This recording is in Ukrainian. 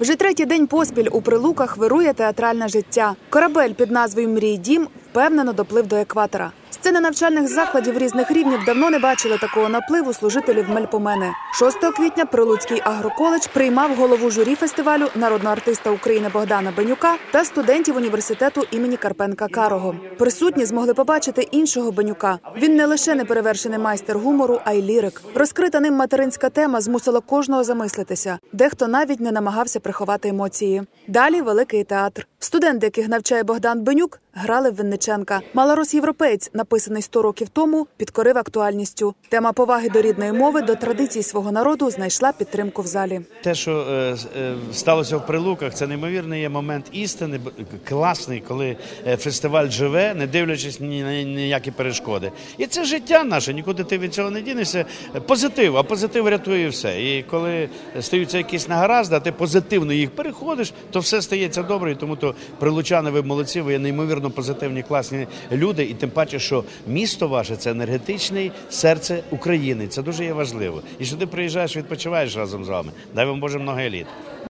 Вже третій день поспіль у прилуках вирує театральне життя. Корабель під назвою Мрій Дім впевнено доплив до екватора. Сцени навчальних закладів різних рівнів давно не бачили такого напливу служителів Мельпомени. 6 квітня Прилуцький агроколедж приймав голову журі фестивалю народного артиста України Богдана Бенюка та студентів університету імені Карпенка Карого. Присутні змогли побачити іншого Бенюка. Він не лише неперевершений майстер гумору, а й лірик. Розкрита ним материнська тема змусила кожного замислитися. Дехто навіть не намагався приховати емоції. Далі великий театр. Студенти, яких навчає Богдан Бенюк, грали в Винниченка. Малорос європеєць, написаний 100 років тому, підкорив актуальністю. Тема поваги до рідної мови, до традицій свого народу знайшла підтримку в залі. Те, що е, е, сталося в прилуках, це неймовірний є момент істини, класний, коли е, фестиваль живе, не дивлячись ні на ніякі перешкоди. І це життя наше, нікуди ти від цього не дінешся. Позитив, а позитив рятує все. І коли стаються якісь негаразди, а ти позитивно їх переходиш, то все стається добре. І тому то прилучани, ви молодці, ви є неймовірно позитивні, класні люди. І тим паче, що місто ваше це енергетичне серце України. Це дуже є важливо. І сюди приїжджаєш, відпочиваєш разом з вами. Дай вам Боже много еліт.